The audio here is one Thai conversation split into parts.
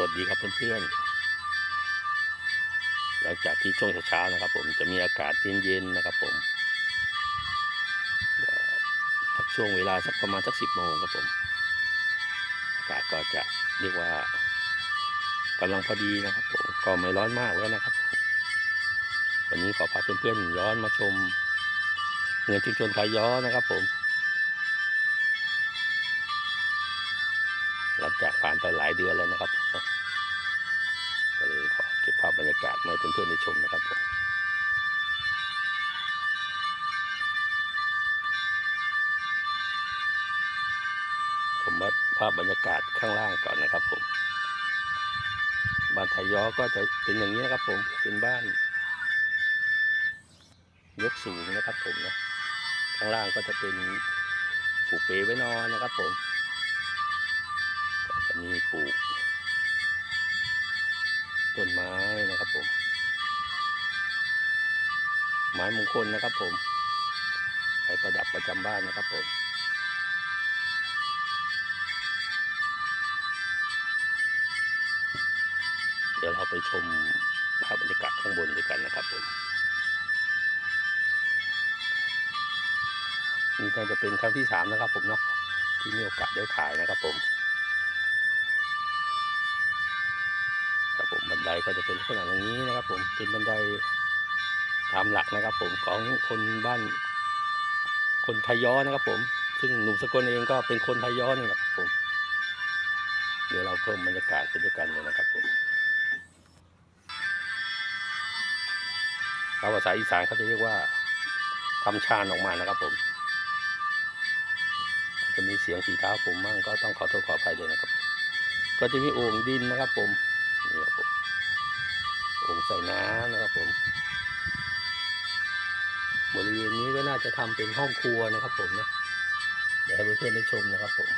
สวัสดีครับเพื่อนๆ หลังจากที่ช่วงเช้าๆนะครับ ผมจะมีอากาศเย็นๆนะครับผมสักช่วงเวลาสักประมาณสักสิบโมงครับผม อากาศก็จะเรียกว่ากำลังพอดีนะครับผมก็ไม่ร้อนมากแล้วนะครับ วันนี้ขอพาเพื่อนๆย้อนมาชมเงินชุมชนไทยย้อนนะครับผม หลังจากผ่านไปหลายเดือนแล้วนะครับก็เลยขอเก็บภาพบรรยากาศมาให้เพื่อนๆได้ชมนะครับผมชมภาพบรรยากาศข้างล่างก่อนนะครับผมบ้านไทยย้อก็จะเป็นอย่างนี้นะครับผมเป็นบ้าน ยกสูงนะครับผมนะข้างล่างก็จะเป็นผูกเปไว้นอนนะครับผม มีปลูกต้นไม้นะครับผม ไม้มงคลนะครับผมไว้ประดับประจำบ้านนะครับผมเดี๋ยวเราไปชมภาพบรรยากาศข้างบนด้วยกันนะครับผมนี่น่าจะเป็นครั้งที่สามนะครับผมเนาะที่มีโอกาสได้ถ่ายนะครับผม ดก็จะเป็นลักษณะอย่างนี้นะครับ ผมเป็นบันไดตามหลักนะครับ ผมของคนบ้านคนไทยย้อนะครับ ผม ซึ่งหนุ่มสกลเองก็เป็นคนไทยย้อนี่แหละครับผม เดี๋ยวเราเพิ่มบรรยากาศไปด้วยกันเลยนะครับผมเราภาษาอีสานเขาจะเรียกว่าทำชานออกมานะครับผมจจะมีเสียงฝีเท้าผมมั่งก็ต้องขอโทษขออภัยด้วยนะครับ ก็จะมีโอ่งดินนะครับผมนี่ครับผม โอ่งใส่น้ำนะครับผมบริเวณนี้ก็น่าจะทำเป็นห้องครัวนะครับ ผมนะเดี๋ยวให้เพื่อนๆได้ชมนะครับผม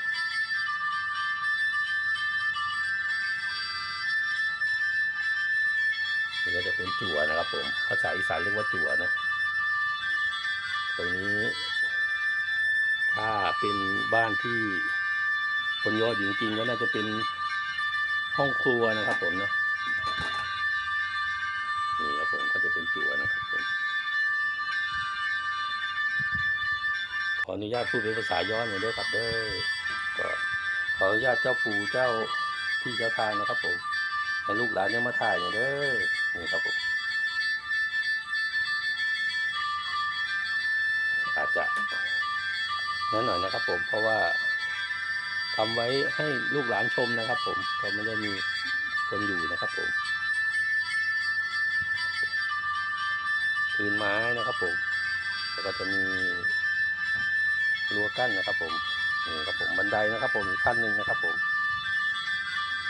นี่ก็จะเป็นจั่วนะครับ ผมภาษาอีสานเรียกว่าจั่วนะ ตรงนี้ ถ้าเป็นบ้านที่คนยอดจริงๆก็น่าจะเป็นห้องครัวนะครับ ผมเนาะ จะเป็นจั่วนะครับผมขออนุญาตพูดเป็นภาษาย้อนหน่อยด้วยครับเด้อก็ขออนุญาตเจ้าปู่เจ้าพี่เจ้าทางนะครับผมให้ลูกหลานเนี่ยมาถ่ายหน่อยเด้อนี่ครับผมอาจจะนั่นหน่อยนะครับผมเพราะว่าทำไว้ให้ลูกหลานชมนะครับผมก็ไม่ได้มีคนอยู่นะครับผม พื้นไม้นะครับผม แล้วก็จะมีรั้วกั้นนะครับ ผมนี่ครับผมบันไดนะครับ ผมอีกขั้นหนึ่งนะครับ ผม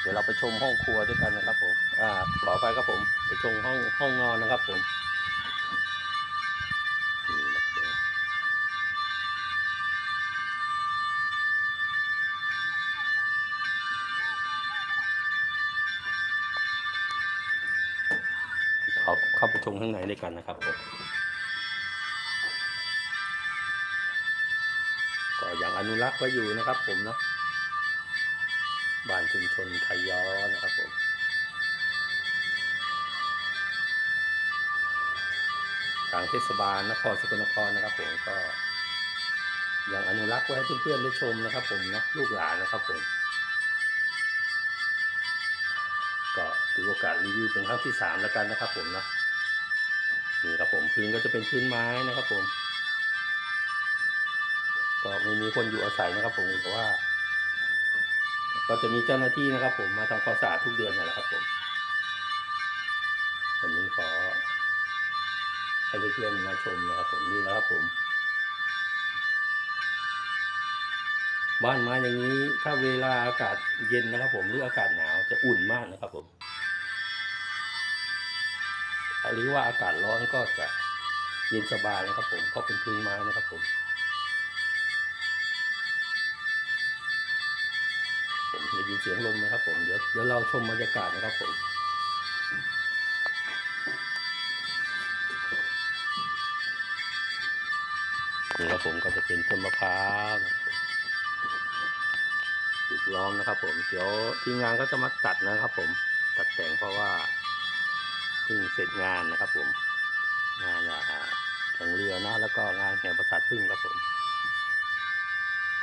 เดี๋ยวเราไปชมห้องครัวด้วยกันนะครับ ผม อ่าขอไปครับผม ไปชมห้องห้องนอนนะครับ ผม ขาเข้าไปชมข้างในด้วยกันนะครับผมก็อยังอนุรักษ์ไว้อยู่นะครับ ผมเนาะบ้านชุมชนไทยย้อนะครับผมทางเทศบาลนครสกลนครนะครับผมก็ยังอนุรักษ์ไว้ให้เพื่อนๆได้ชมนะครับ ผมเนาะลูกหลานนะครับผม ถือโอกาสรีวิวเป็นครั้งที่สามแล้วกันนะครับผมนะนี่ครับผมพื้นก็จะเป็นพื้นไม้นะครับผม ก็ไม่มีคนอยู่อาศัยนะครับ ผมแต่ว่า ก็จะมีเจ้าหน้าที่นะครับ ผมมาทำความสะอาดทุกเดือนนั่แหละครับผมวันนี้ขอให้เพื่อนๆมาชมนะครับ ผมนี่แล้วครับผม บ้านไม้อย่างนี้ถ้าเวลาอากาศเย็นนะครับ ผมหรืออากาศหนาวจะอุ่นมากนะครับผม หรือว่าอากาศร้อนก็จะเย็นสบายนะครับผมเพราะเป็นพื้นไม้นะครับผม ผมได้ยินเสียงลมนะครับผมเดี๋ยวเดี๋ยวเราชมบรรยากาศนะครับผมนี่ครับผมก็จะเป็นต้นมะพร้าวนะครับปลูกไว้ล้อมนะครับผมเดี๋ยวทีมงานก็จะมาตัดนะครับผมตัดแต่งเพราะว่า พิ่งเสร็จงานนะครับ ผมงานอ่าแข่งเรือนะแล้วก็งานแห่งประสาทพึ่งครับผม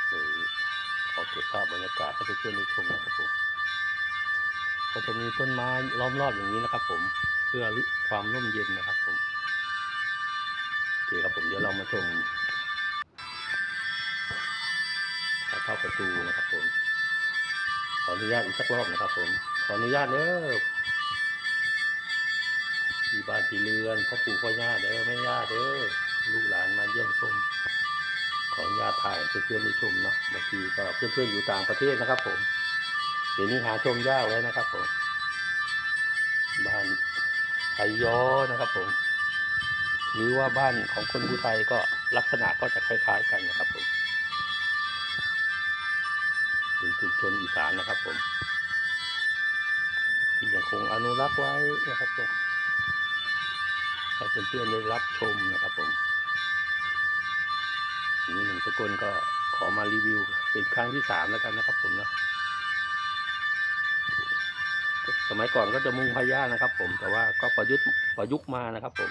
เขอเก็บภาพบรรยากาศให้เพื่อนๆได้ชมนะครับผมก็จะมีต้นไม้ล้อมรอบอย่างนี้นะครับ ผมเพื่อความร่มเย็นนะครับ ผมโอเคครับผมเดี๋ยวเรามาชมทางเข้าประตูนะครับ ผมขออนุญาตอีกสักรอบนะครับ ผมขออนุญาตเด้อ ที่บ้านที่เรือนพ่อปู่พ่อย่าเด้อแม่ย่าเด้อลูกหลานมาเยี่ยมชมขออนุญาตถ่ายเพื่อนๆได้ชมเนาะบางทีก็เพื่อนๆอยู่ต่างประเทศนะครับ ผมเดี๋ยวนี้หาชมยากแล้วนะครับ ผมบ้านไทยย้อนะครับ ผม หรือว่าบ้านของคนผู้ไทยก็ลักษณะก็จะคล้าย ๆ กันนะครับผมเป็นชุมชนอีสานนะครับ ผม ที่ยังคงอนุรักษ์ไว้นะครับผม ให้เพื่อนๆได้รับชมนะครับผมนี้หนึ่งสกลก็ขอมารีวิว เป็นครั้งที่สามแล้วกันนะครับ ผมเนาะสมัยก่อนก็จะมุงพญานะครับ ผมแต่ว่าก็ประยุทธ์ประยุกต์มานะครับ ผม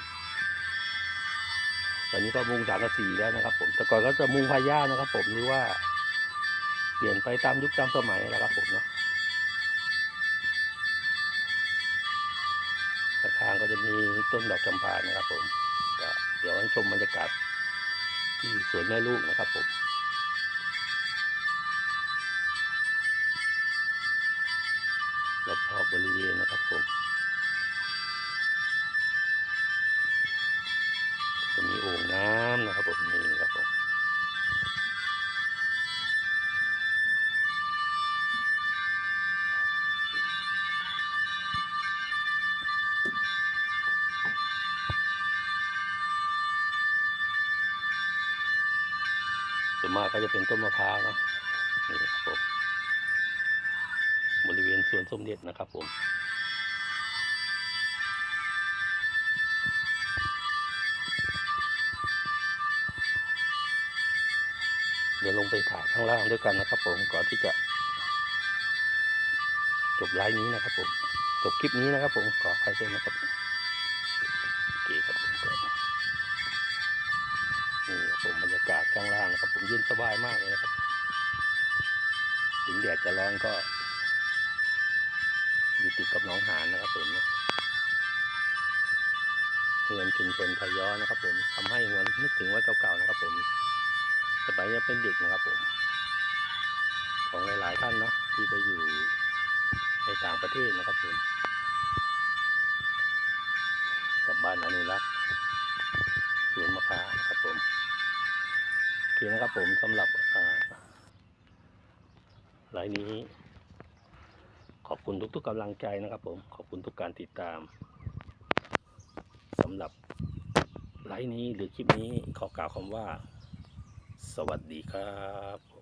ตอนนี้ก็มุงสามสีแล้วนะครับ ผมแต่ก่อนก็จะมุงพญานะครับ ผมหรือว่า เปลี่ยนไปตามยุคตามสมัยแล้วครับ ผมเนาะ ข้างก็จะมีต้นดอกจำปานะครับผมก็เดี๋ยวให้ชมบรรยากาศที่สวนแม่ลูกนะครับผมรอบๆบริเวณนะครับผมจะมีโอ่งน้ำนะครับผมนี่ครับ มากก็จะเป็นต้นมะพร้าวนะนี่ครับผมบริเวณสวนส้มเด็จนะครับผมเดี๋ยวลงไปถ่ายข้างล่างด้วยกันนะครับ ผมก่อนที่จะ จบไลฟ์นี้นะครับ ผมจบคลิปนี้นะครับ ผมขออภัยด้วยนะครับ ผมเย็นสบายมากเลยนะครับ ถึงแดดจะร้อนก็ อยู่ติดกับหน้องหานนะครับผมเงินชุมชนพย้อนะครับ ผมทำให้หวนนึกถึงว่าเก่าๆนะครับ ผมสมัยยังเป็นเด็กนะครับผม ของหลายๆท่านเนาะที่ไปอยู่ในต่างประเทศนะครับผมกับบ้านอนุรักษ์สวนมะพร้าวนะครับผม คนะครับผมสำหรับอ่าไลน์นี้ ขอบคุณทุกๆกำลังใจนะครับผมขอบคุณทุกการติดตามสำหรับไลน์นี้หรือคลิปนี้ขอกล่าวคำว่า สวัสดีครับ